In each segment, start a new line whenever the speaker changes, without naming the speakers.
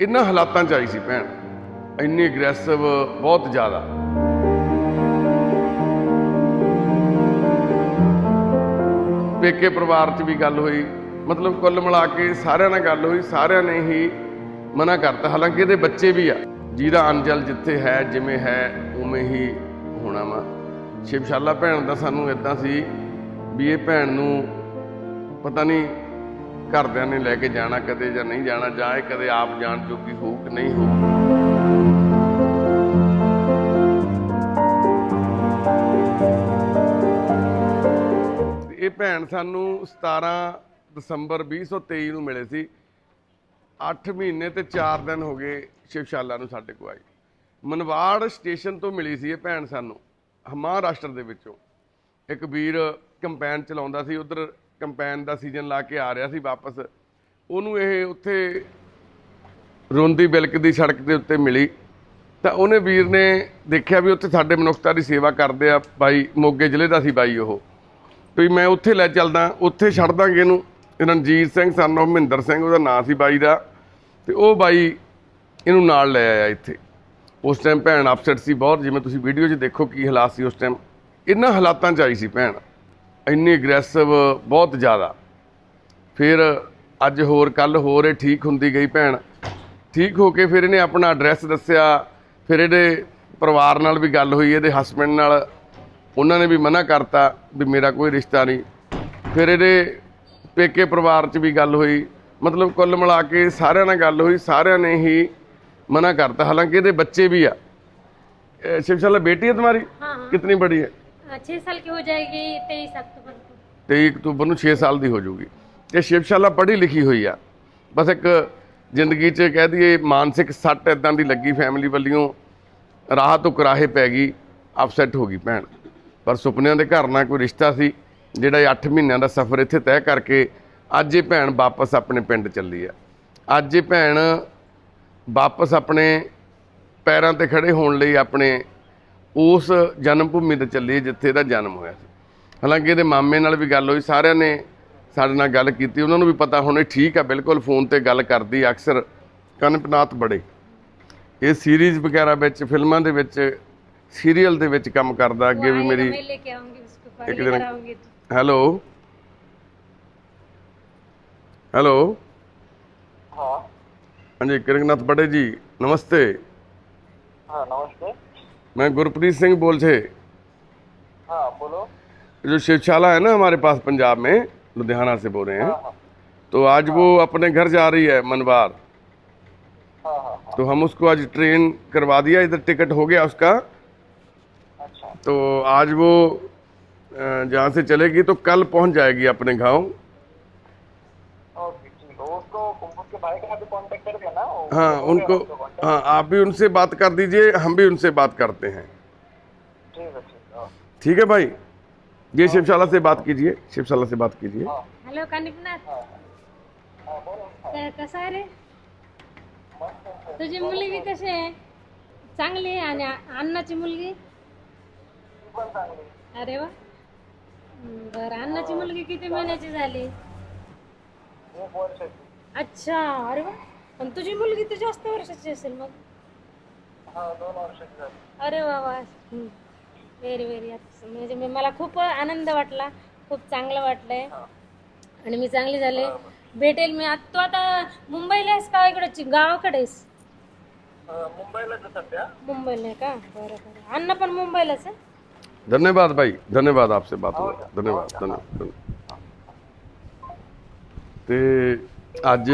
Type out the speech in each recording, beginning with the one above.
ਇਹਨਾਂ ਹਾਲਾਤਾਂ 'ਚ ਆਈ ਸੀ ਭੈਣ। ਇੰਨੀ ਐਗਰੈਸਿਵ ਬਹੁਤ ਜ਼ਿਆਦਾ। ਪੇਕੇ ਪਰਿਵਾਰ 'ਚ ਵੀ ਗੱਲ ਹੋਈ। ਮਤਲਬ ਕੁੱਲ ਮਿਲਾ ਕੇ ਸਾਰਿਆਂ ਨਾਲ ਗੱਲ ਹੋਈ। ਸਾਰਿਆਂ ਨੇ ਹੀ ਮਨਾ ਕਰਤਾ। ਹਾਲਾਂਕਿ ਇਹਦੇ ਬੱਚੇ ਵੀ ਆ। ਜਿਹਦਾ ਅੰਜਲ ਜਿੱਥੇ ਹੈ, ਜਿਵੇਂ ਹੈ, ਉਵੇਂ ਹੀ ਹੋਣਾ ਵਾ। ਸ਼ਿਵਸ਼ਾਲਾ ਭੈਣ ਦਾ ਸਾਨੂੰ ਇਦਾਂ ਸੀ ਵੀ ਇਹ ਭੈਣ ਨੂੰ ਪਤਾ ਨਹੀਂ ਘਰਦਿਆਂ ਨੇ ਲੈ ਕੇ ਜਾਣਾ ਕਦੇ ਜਾਂ ਨਹੀਂ ਜਾਣਾ, ਜਾਂ ਇਹ ਕਦੇ ਆਪ ਜਾਣ ਜੋਗੀ ਹੋਊ ਕਿ ਨਹੀਂ ਹੋਊ। ਇਹ ਭੈਣ ਸਾਨੂੰ 17 ਦਸੰਬਰ 2023 ਨੂੰ ਮਿਲੇ ਸੀ। 8 ਮਹੀਨੇ ਤੇ 4 ਦਿਨ ਹੋ ਗਏ ਸ਼ਿਵਸ਼ਾਲਾ ਨੂੰ ਸਾਡੇ ਕੋਲ ਆਈ ਮਨਵਾੜ ਸਟੇਸ਼ਨ ਤੋਂ ਮਿਲੀ ਸੀ ਇਹ ਭੈਣ ਸਾਨੂੰ, ਮਹਾਰਾਸ਼ਟਰ ਦੇ ਵਿੱਚੋਂ। ਇੱਕ ਵੀਰ ਕੰਪੈਨ ਚਲਾਉਂਦਾ ਸੀ, ਉਧਰ ਕੰਪੈਨ ਦਾ ਸੀਜ਼ਨ ਲਾ ਕੇ ਆ ਰਿਹਾ ਸੀ ਵਾਪਸ। ਉਹਨੂੰ ਇਹ ਉੱਥੇ ਰੋਂਦੀ ਬਿਲਕ ਦੀ ਸੜਕ ਦੇ ਉੱਤੇ ਮਿਲੀ। ਤਾਂ ਉਹਨੇ ਵੀਰ ਨੇ ਦੇਖਿਆ ਵੀ ਉੱਥੇ ਸਾਡੇ ਮਨੁੱਖਤਾ ਦੀ ਸੇਵਾ ਕਰਦੇ ਆ ਬਾਈ, ਮੋਗੇ ਜ਼ਿਲ੍ਹੇ ਦਾ ਸੀ ਬਾਈ ਉਹ। ਵੀ ਮੈਂ ਉੱਥੇ ਲੈ ਚੱਲਦਾ, ਉੱਥੇ ਛੱਡ ਦਾਂਗੇ ਇਹਨੂੰ। ਰਣਜੀਤ ਸਿੰਘ ਸਨ of ਮਹਿੰਦਰ ਸਿੰਘ, ਉਹਦਾ ਨਾਂ ਸੀ ਬਾਈ ਦਾ। ਤੇ ਉਹ ਬਾਈ ਇਹਨੂੰ ਨਾਲ ਲੈ ਆਇਆ ਇੱਥੇ। ਉਸ ਟਾਈਮ ਭੈਣ ਅਪਸੈਟ ਸੀ ਬਹੁਤ, ਜਿਵੇਂ ਤੁਸੀਂ ਵੀਡੀਓ 'ਚ ਦੇਖੋ ਕੀ ਹਾਲਾਤ ਸੀ ਉਸ ਟਾਈਮ ਇਹਨਾਂ ਹਾਲਾਤਾਂ 'ਚ ਆਈ ਸੀ ਭੈਣ। ਇੰਨੀ ਐਗਰੈਸਿਵ ਬਹੁਤ ਜ਼ਿਆਦਾ ਫਿਰ ਅੱਜ ਹੋਰ ਕੱਲ ਹੋਰ ਇਹ ਠੀਕ ਹੁੰਦੀ ਗਈ ਭੈਣ ਠੀਕ ਹੋ ਕੇ ਫਿਰ ਇਹਨੇ ਆਪਣਾ ਐਡਰੈਸ ਦੱਸਿਆ ਫਿਰ ਇਹਦੇ ਪਰਿਵਾਰ ਨਾਲ ਵੀ ਗੱਲ ਹੋਈ ਇਹਦੇ ਹਸਬੰਡ ਨਾਲ ਉਹਨਾਂ ਨੇ ਵੀ ਮਨਾ ਕਰਤਾ ਵੀ ਮੇਰਾ ਕੋਈ ਰਿਸ਼ਤਾ ਨਹੀਂ ਫਿਰ ਇਹਦੇ ਪੇਕੇ ਪਰਿਵਾਰ 'ਚ ਵੀ ਗੱਲ ਹੋਈ ਮਤਲਬ ਕੁੱਲ ਮਿਲਾ ਕੇ ਸਾਰਿਆਂ ਨਾਲ ਗੱਲ ਹੋਈ ਸਾਰਿਆਂ ਨੇ ਹੀ ਮਨਾ ਕਰਤਾ ਹਾਲਾਂਕਿ ਇਹਦੇ ਬੱਚੇ ਵੀ ਆ ਇਹ शिवशाला बेटी है तुम्हारी
हाँ हाँ
कितनी बड़ी है
हाँ, छह साल की हो जाएगी तेईस अक्टूबर को
23 ਅਕਤੂਬਰ ਨੂੰ 6 ਸਾਲ ਦੀ ਹੋ ਜਾਊਗੀ ਤੇ ਸ਼ਿਵਸ਼ਾਲਾ ਪੜ੍ਹੀ ਲਿਖੀ ਹੋਈ ਆ ਬਸ ਇੱਕ ਜ਼ਿੰਦਗੀ 'ਚ ਕਹਿ ਦਈਏ ਮਾਨਸਿਕ ਸੱਟ ਇਦਾਂ ਦੀ ਲੱਗੀ ਫੈਮਿਲੀ ਵੱਲੋਂ ਰਾਹ ਤੋਂ ਕਰਾਹੇ ਪੈ ਗਈ ਅਪਸੈਟ ਹੋ ਗਈ ਭੈਣ ਪਰ ਸੁਪਨਿਆਂ ਦੇ ਘਰ ਨਾਲ ਕੋਈ ਰਿਸ਼ਤਾ ਸੀ ਜਿਹੜਾ ਇਹ 8 ਮਹੀਨਿਆਂ ਦਾ ਸਫ਼ਰ ਇੱਥੇ ਤੈਅ ਕਰਕੇ ਅੱਜ ਇਹ ਭੈਣ ਵਾਪਸ ਆਪਣੇ ਪਿੰਡ ਚੱਲੀ ਆ ਅੱਜ ਇਹ ਭੈਣ ਵਾਪਸ ਆਪਣੇ ਪੈਰਾਂ ਤੇ ਖੜੇ ਹੋਣ ਲਈ ਆਪਣੇ ਉਸ ਜਨਮ ਭੂਮੀ ਤੇ ਚੱਲੀਏ ਜਿੱਥੇ ਇਹਦਾ ਜਨਮ ਹੋਇਆ ਸੀ। ਹਾਲਾਂਕਿ ਇਹਦੇ ਮਾਮੇ ਨਾਲ ਵੀ ਗੱਲ ਹੋਈ ਸਾਰਿਆਂ ਨੇ ਸਾਡੇ ਨਾਲ ਗੱਲ ਕੀਤੀ ਉਹਨਾਂ ਨੂੰ ਵੀ ਪਤਾ ਹੁਣ ਇਹ ਠੀਕ ਆ ਬਿਲਕੁਲ ਫੋਨ ਤੇ ਗੱਲ ਕਰਦੀ ਅਕਸਰ ਕਨਪਨਾਥ ਬੜੇ। ਇਹ ਸੀਰੀਜ਼ ਵਗੈਰਾ ਵਿੱਚ ਫਿਲਮਾਂ ਦੇ ਵਿੱਚ ਸੀਰੀਅਲ ਦੇ ਵਿੱਚ ਕੰਮ ਕਰਦਾ ਅੱਗੇ ਵੀ ਮੇਰੀ
ਇੱਕ ਦਿਨ।
ਹੈਲੋ। ਹੈਲੋ।
ਹਾਂ।
ਹਾਂਜੀ ਕਿਰਨਨਾਥ ਬੜੇ ਜੀ ਨਮਸਤੇ।
ਹਾਂ ਨਮਸਤੇ।
मैं गुरप्रीत सिंह बोल छे
हाँ बोलो।
जो शिवशाला है ना हमारे पास पंजाब में लुधियाना से बोल रहे हैं।
हाँ हाँ।
तो आज हाँ, वो अपने घर जा रही है मनवार।
हाँ हाँ
तो हम उसको आज ट्रेन करवा दिया इधर टिकट हो गया उसका।
अच्छा।
तो आज वो जहाँ से चलेगी तो कल पहुँच जाएगी अपने गाँव
ओके ठीक है उसको उसके भाई का भी कांटेक्ट कर देना वो-
हाँ उनको हाँ आप भी उनसे बात कर दीजिए हम भी उनसे बात करते हैं।
ठीक है ठीक है
ठीक है भाई? ये शिवशाला से बात कीजिए शिवशाला से बात कीजिए।
हाँ।
हॅलो
हाँ।
कसा रे? तुझी मुलगी कशी आहे? चांगली आहे आणि अण्णाची मुलगी? अरे वा. बरं अण्णाची मुलगी किती महिन्याची झाली? अच्छा अरे वा. पण तुझी मुलगी तर जास्त वर्षाची असेल मग.
हा
अरे वा वा. व्हेरी व्हेरी म्हणजे मी मला खूप आनंद वाटला. खूप चांगलं वाटलंय. आणि मी चांगली झाले. भेटेल मी. आता तू आता मुंबईला आहेस का इकडे गावाकडे आहेस?
अं, मुंबईलाच आहे सध्या.
मुंबईला आहे का? बरं बरं. अण्णा पण मुंबईलाच आहे?
धन्यवाद भाई धन्यवाद आपसे बात हुआ धन्यवाद. धन्यवाद. धन्यवाद. ਤੇ ਅੱਜ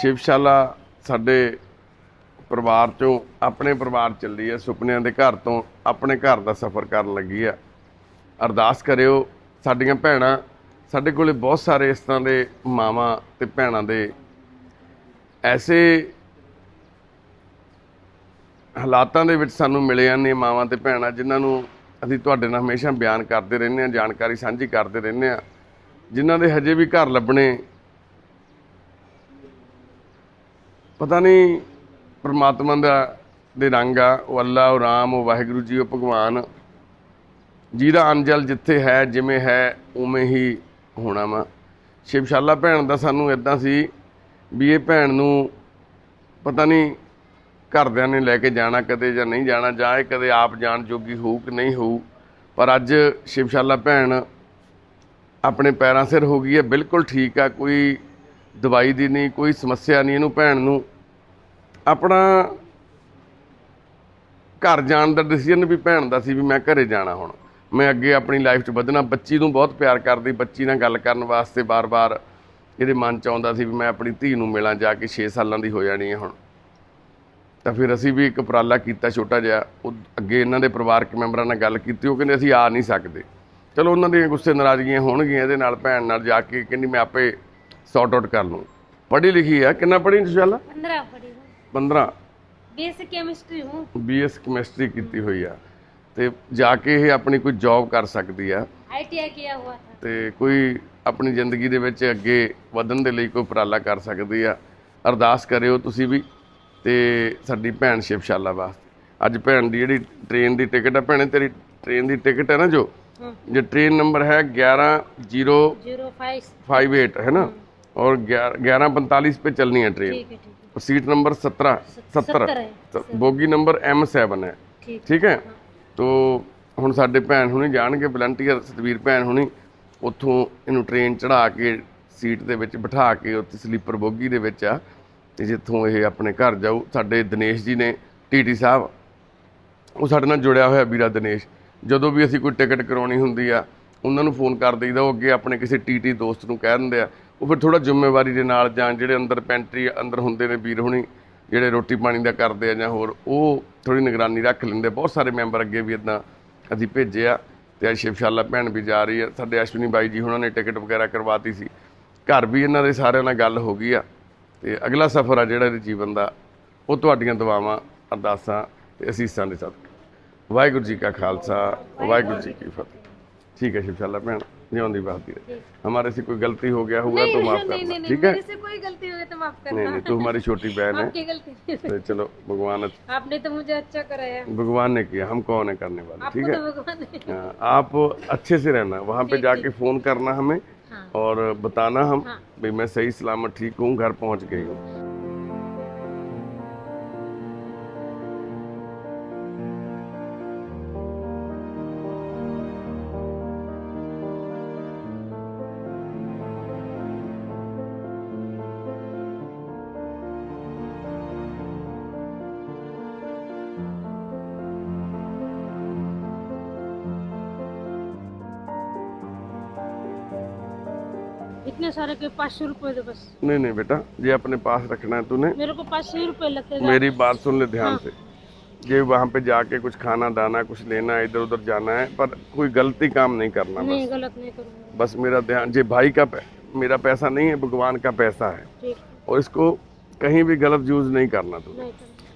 ਸ਼ਿਵਸ਼ਾਲਾ ਸਾਡੇ ਪਰਿਵਾਰ ਚੋਂ, ਆਪਣੇ ਪਰਿਵਾਰ ਚੱਲੀ ਹੈ, ਸੁਪਨਿਆਂ ਦੇ ਘਰ ਤੋਂ ਆਪਣੇ ਘਰ ਦਾ ਸਫ਼ਰ ਕਰਨ ਲੱਗੀ ਆ ਅਰਦਾਸ ਕਰਿਓ, ਸਾਡੀਆਂ ਭੈਣਾਂ ਸਾਡੇ ਕੋਲੇ ਬਹੁਤ ਸਾਰੇ ਇਸ ਤਰ੍ਹਾਂ ਦੇ ਮਾਵਾਂ ਤੇ ਭੈਣਾਂ ਦੇ ਐਸੇ ਹਾਲਾਤਾਂ ਦੇ ਵਿੱਚ ਸਾਨੂੰ ਮਿਲੇ ਨੇ ਮਾਵਾਂ ਤੇ ਭੈਣਾਂ, ਜਿਨ੍ਹਾਂ ਨੂੰ ਅਸੀਂ ਤੁਹਾਡੇ ਨਾਲ ਹਮੇਸ਼ਾ ਬਿਆਨ ਕਰਦੇ ਰਹਿੰਦੇ ਹਾਂ, ਜਾਣਕਾਰੀ ਸਾਂਝੀ ਕਰਦੇ ਰਹਿੰਦੇ ਹਾਂ, ਜਿਨ੍ਹਾਂ ਦੇ ਹਜੇ ਵੀ ਘਰ ਲੱਭਣੇ ਪਤਾ ਨਹੀਂ ਪਰਮਾਤਮਾ ਦਾ ਦੇ ਰੰਗ ਆ, ਉਹ ਅੱਲਾ, ਉਹ ਰਾਮ, ਉਹ ਵਾਹਿਗੁਰੂ ਜੀ, ਉਹ ਭਗਵਾਨ। ਜਿਹਦਾ ਅੰਜਲ ਜਿੱਥੇ ਹੈ, ਜਿਵੇਂ ਹੈ, ਉਵੇਂ ਹੀ ਹੋਣਾ ਵਾ। ਸ਼ਿਵਸ਼ਾਲਾ ਭੈਣ ਦਾ ਸਾਨੂੰ ਇਦਾਂ ਸੀ ਵੀ ਇਹ ਭੈਣ ਨੂੰ ਪਤਾ ਨਹੀਂ ਘਰਦਿਆਂ ਨੇ ਲੈ ਕੇ ਜਾਣਾ ਕਦੇ ਜਾਂ ਨਹੀਂ ਜਾਣਾ, ਜਾਂ ਇਹ ਕਦੇ ਆਪ ਜਾਣ ਜੋਗੀ ਹੋਊ ਕਿ ਨਹੀਂ ਹੋਊ। ਪਰ ਅੱਜ ਸ਼ਿਵਸ਼ਾਲਾ ਭੈਣ ਆਪਣੇ ਪੈਰਾਂ ਸਿਰ ਹੋ ਗਈ ਹੈ, ਬਿਲਕੁਲ ਠੀਕ ਆ, ਕੋਈ ਦਵਾਈ ਦੀ ਨਹੀਂ, ਕੋਈ ਸਮੱਸਿਆ ਨਹੀਂ। ਇਹਨੂੰ ਭੈਣ ਨੂੰ ਆਪਣਾ ਘਰ ਜਾਣ ਦਾ ਡਿਸੀਜਨ ਵੀ ਭੈਣ ਦਾ ਸੀ ਵੀ ਮੈਂ ਘਰੇ ਜਾਣਾ ਹੁਣ। ਮੈਂ ਅੱਗੇ ਆਪਣੀ ਲਾਈਫ 'ਚ ਵਧਣਾ। ਬੱਚੀ ਨੂੰ ਬਹੁਤ ਪਿਆਰ ਕਰਦੀ। ਬੱਚੀ ਨਾਲ ਗੱਲ ਕਰਨ ਵਾਸਤੇ ਬਾਰ-ਬਾਰ ਇਹਦੇ ਮਨ 'ਚ ਆਉਂਦਾ ਸੀ ਵੀ ਮੈਂ ਆਪਣੀ ਧੀ ਨੂੰ ਮਿਲਾਂ ਜਾ ਕੇ 6 ਸਾਲਾਂ ਦੀ ਹੋ ਜਾਣੀ ਹੈ ਹੁਣ। ਤਾਂ ਫਿਰ ਅਸੀਂ ਵੀ ਇੱਕ ਉਪਰਾਲਾ ਕੀਤਾ ਛੋਟਾ ਜਿਹਾ। ਉਹ ਅੱਗੇ ਇਹਨਾਂ ਦੇ ਪਰਿਵਾਰਕ ਮੈਂਬਰਾਂ ਨਾਲ ਗੱਲ ਕੀਤੀ। ਉਹ ਕਹਿੰਦੇ ਅਸੀਂ ਆ ਨਹੀਂ ਸਕਦੇ। ਚਲੋ ਉਹਨਾਂ ਦੀਆਂ ਗੁੱਸੇ ਨਾਰਾਜ਼ਗੀਆਂ ਹੋਣਗੀਆਂ। ਇਹਦੇ ਨਾਲ ਭੈਣ ਨਾਲ ਜਾ ਕੇ ਕਹਿੰਦੀ ਮੈਂ ਆਪੇ ਸੌਟ ਆਊਟ ਕਰ ਲੂੰ ਪੜ੍ਹੀ ਲਿਖੀ ਆ ਕਿੰਨਾ ਪੜ੍ਹੀ ਇਨਸ਼ਾਅੱਲਾ
15 ਪੜ੍ਹੀ।
15
बेसिक केमिस्ट्री हूँ
ਬੀਐਸ ਕੈਮਿਸਟਰੀ ਕੀਤੀ ਹੋਈ ਆ ਤੇ ਜਾ ਕੇ ਇਹ ਆਪਣੀ ਕੋਈ ਜੌਬ ਕਰ ਸਕਦੀ ਆ
आईटीआई किया हुआ था
ਤੇ ਕੋਈ ਆਪਣੀ ਜ਼ਿੰਦਗੀ ਦੇ ਵਿੱਚ ਅੱਗੇ ਵਧਣ ਦੇ ਲਈ ਕੋਈ ਉਪਰਾਲਾ ਕਰ ਸਕਦੀ ਆ ਅਰਦਾਸ ਕਰਿਓ ਤੁਸੀਂ ਵੀ ਤੇ ਸਾਡੀ ਭੈਣ ਸ਼ਿਵਸ਼ਾਲਾ ਵਾਸਤੇ ਅੱਜ ਭੈਣ ਦੀ ਜਿਹੜੀ ਟ੍ਰੇਨ ਦੀ ਟਿਕਟ ਆ ਭੈਣੇ ਤੇਰੀ ਟ੍ਰੇਨ ਦੀ ਟਿਕਟ ਹੈ ਨਾ ਜੋ
हाँ
ਜੇ ਟ੍ਰੇਨ ਨੰਬਰ ਹੈ 11058
जीरो फाइव
है ना और 1145 पे चलनी है ट्रेन
ठीक है ठीक है
और सीट नंबर 17
सत्तर
70
है,
तो बोगी नंबर M7 है
ठीक
ਠੀਕ ਹੈ ਤੋ ਹੁਣ ਸਾਡੇ ਭੈਣ ਹੁਣੀ ਜਾਣਗੇ ਵਲੰਟੀਅਰ ਸਤਵੀਰ ਭੈਣ ਹੁਣੀ ਉੱਥੋਂ ਇਹਨੂੰ ਟ੍ਰੇਨ ਚੜਾ ਕੇ ਸੀਟ ਦੇ ਵਿੱਚ ਬਿਠਾ ਕੇ ਉੱਥੇ ਸਲੀਪਰ ਬੋਗੀ ਦੇ ਵਿੱਚ ਆ ਤੇ ਜਿੱਥੋਂ ਇਹ ਆਪਣੇ ਘਰ ਜਾਊ ਸਾਡੇ ਦਿਨੇਸ਼ ਜੀ ਨੇ ਟੀਟੀ ਸਾਹਿਬ ਉਹ ਸਾਡੇ ਨਾਲ ਜੁੜਿਆ ਹੋਇਆ ਵੀਰਾ ਦਿਨੇਸ਼ ਜਦੋਂ ਵੀ ਅਸੀਂ ਕੋਈ ਟਿਕਟ ਕਰਾਉਣੀ ਹੁੰਦੀ ਆ ਉਹਨਾਂ ਨੂੰ ਫੋਨ ਕਰ ਦਈਦਾ ਉਹ ਅੱਗੇ ਆਪਣੇ ਕਿਸੇ ਟੀਟੀ ਦੋਸਤ ਨੂੰ ਕਹਿ ਦਿੰਦੇ ਆ ਉਹ ਫਿਰ ਥੋੜਾ ਜ਼ਿੰਮੇਵਾਰੀ ਦੇ ਨਾਲ ਜਾਂ ਜਿਹੜੇ ਅੰਦਰ ਪੈਂਟਰੀ ਅੰਦਰ ਹੁੰਦੇ ਨੇ ਵੀਰ ਹੁਣੀ, ਜਿਹੜੇ ਰੋਟੀ ਪਾਣੀ ਦਾ ਕਰਦੇ ਆ ਜਾਂ ਹੋਰ, ਉਹ ਥੋੜੀ ਨਿਗਰਾਨੀ ਰੱਖ ਲੈਂਦੇ ਬਹੁਤ ਸਾਰੇ ਮੈਂਬਰ ਅੱਗੇ ਵੀ ਇਦਾਂ ਅਸੀਂ ਭੇਜੇ ਆ ਤੇ ਅੱਜ ਸ਼ਿਵਸ਼ਾਲਾ ਭੈਣ ਵੀ ਜਾ ਰਹੀ ਆ। ਸਾਡੇ ਅਸ਼ਵਨੀ ਬਾਈ ਜੀ ਉਹਨਾਂ ਨੇ ਟਿਕਟ ਵਗੈਰਾ ਕਰਵਾਤੀ ਸੀ। ਘਰ ਵੀ ਇਹਨਾਂ ਦੇ ਸਾਰਿਆਂ ਨਾਲ ਗੱਲ ਹੋ ਗਈ ਆ ਤੇ ਅਗਲਾ ਸਫ਼ਰ ਆ ਜਿਹੜਾ ਇਹਦੇ ਜੀਵਨ ਦਾ, ਉਹ ਤੁਹਾਡੀਆਂ ਦੁਆਵਾਂ, ਅਰਦਾਸਾਂ ਤੇ ਅਸੀਸਾਂ ਦੇ ਸਦਕੇ। ਵਾਹਿਗੁਰੂ ਜੀ ਕਾ ਖਾਲਸਾ, ਵਾਹਿਗੁਰੂ ਜੀ ਕੀ ਫਤਿਹ। ਠੀਕ ਹੈ ਸ਼ਿਵਸ਼ਾਲਾ ਭੈਣ। ज्यों दी बात है हमारे से कोई गलती हो गया हुआ तो माफ़ करना ठीक है?
से कोई गलती हो तो माफ़ करना।
नहीं नहीं तू हमारी छोटी बहन है। तो चलो भगवान
आपने तो मुझे अच्छा कराया।
भगवान ने किया हम कौन है करने वाले ठीक
तो है?
हाँ, आप अच्छे से रहना वहाँ पे जाके फ़ोन करना हमें
हाँ।
और बताना हम
हाँ।
भाई मैं सही सलामत ठीक हूँ घर पहुँच गई हूँ।
इतने सारे के पाँच सौ रुपये दो बस।
नहीं नहीं बेटा ये अपने पास रखना है तूने।
मेरे को पाँच सौ रुपये लगेगा
मेरी बात सुन ले ध्यान
हाँ।
से। ये वहाँ पे जाके कुछ खाना दाना कुछ लेना है इधर उधर जाना है पर कोई गलती काम नहीं करना
नहीं
बस।
गलत नहीं करूँगा।
बस मेरा ध्यान ये भाई का पै- मेरा पैसा नहीं है भगवान का पैसा है।
ठीक।
और इसको कहीं भी गलत यूज़ नहीं करना तू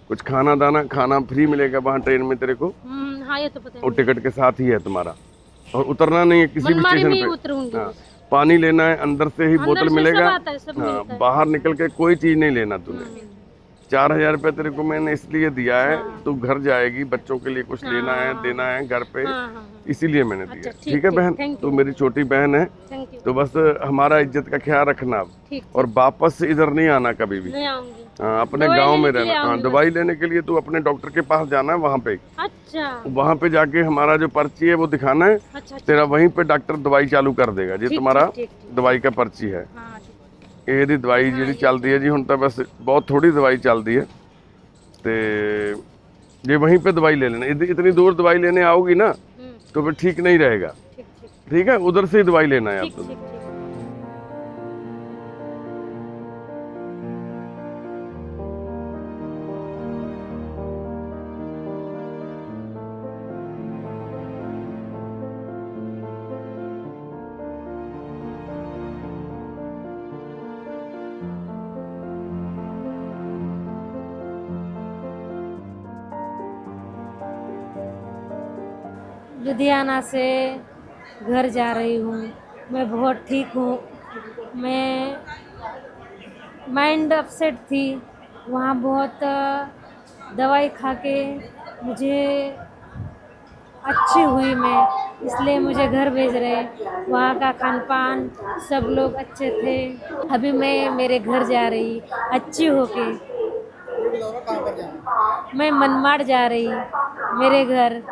कुछ खाना दाना खाना फ्री मिलेगा वहाँ ट्रेन में तेरे को?
हम्म, हाँ ये तो पता है।
और टिकट के साथ ही है तुम्हारा। और उतरना नहीं है किसी भी स्टेशन पे। हाँ। पानी लेना है अंदर से ही बोतल मिलेगा।
है
हाँ
है।
बाहर निकल के कोई चीज़ नहीं लेना तूने।
हम्म,
चार हज़ार रुपया तेरे को मैंने इसलिए दिया है
हाँ।
तू घर जाएगी बच्चों के लिए कुछ लेना है देना है घर पे
हाँ हाँ हाँ।
इसीलिए मैंने
अच्छा,
दिया
ठीक,
ठीक है बहन? तू मेरी छोटी बहन है तो बस हमारा इज़्ज़त का ख्याल रखना और वापस इधर नहीं आना कभी भी।
नहीं आऊँगी।
हाँ अपने
दवाई
गांव में
लेने के लिए
रहना हाँ
आऊंगी
दवाई लेने के लिए तू अपने डॉक्टर के पास जाना है वहाँ पे
अच्छा
वहाँ पे जाके हमारा जो पर्ची है वो दिखाना है
अच्छा अच्छा
तेरा वहीं पे डॉक्टर दवाई चालू कर देगा ये
ठीक,
तुम्हारा
ठीक, ठीक,
ਦਵਾਈ का पर्ची है
हाँ ठीक
ਇਹਦੀ ਦਵਾਈ ਜਿਹੜੀ ਚੱਲਦੀ ਹੈ ਜੀ ਹੁਣ ਤਾਂ ਬਸ ਬਹੁਤ ਥੋੜੀ ਦਵਾਈ ਚੱਲਦੀ ਹੈ ਤੇ ये वहीं पे दवाई ले लेना इतनी इतनी दूर दवाई लेने आओगी ना
हम्म,
तो फिर ठीक नहीं रहेगा
ठीक ठीक
ठीक है उधर से ही दवाई लेना है
ठीक
आपको
लुधियाना से घर जा रही हूँ। मैं बहुत ठीक हूँ। मैं माइंड अपसेट थी। वहाँ बहुत दवाई खा के मुझे अच्छी हुई मैं, इसलिए मुझे घर भेज रहे। वहाँ का खान पान सब लोग अच्छे थे। अभी मैं मेरे घर जा रही, अच्छी
पर जाना
मैं मनमाड़ जा रही, मेरे घर।